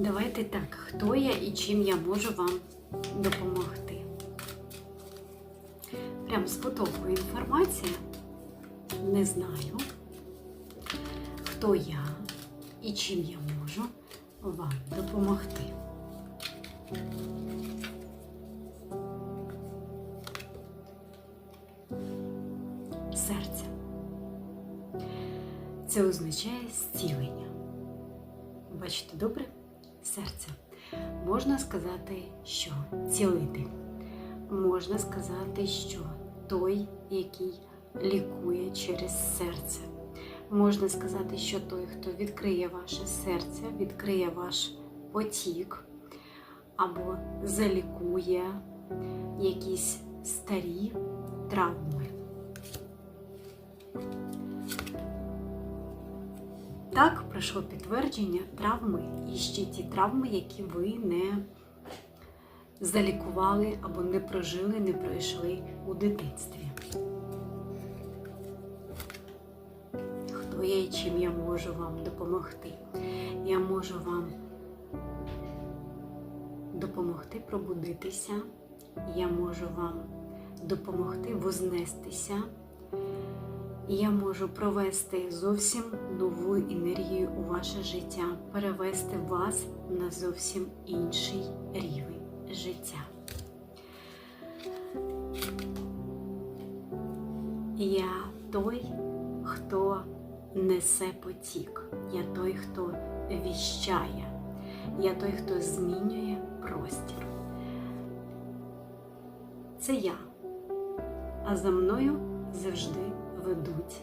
Давайте так, хто я і чим я можу вам допомогти. Прям з потоку інформація. Не знаю, хто я і чим я можу вам допомогти. Серце. Це означає зцілення. Бачите, добре? Серце. Можна сказати, що цілитель. Можна сказати, що той, який лікує через серце. Можна сказати, що той, хто відкриє ваше серце, відкриє ваш потік або залікує якісь старі травми. Так, пройшло підтвердження травми і ще ті травми, які ви не залікували або не прожили, не пройшли у дитинстві. Хто я і чим я можу вам допомогти? Я можу вам допомогти пробудитися, я можу вам допомогти вознестися. Я можу провести зовсім нову енергію у ваше життя, перевести вас на зовсім інший рівень життя. Я той, хто несе потік, я той, хто віщає, я той, хто змінює простір. Це я, а за мною завжди ведуть.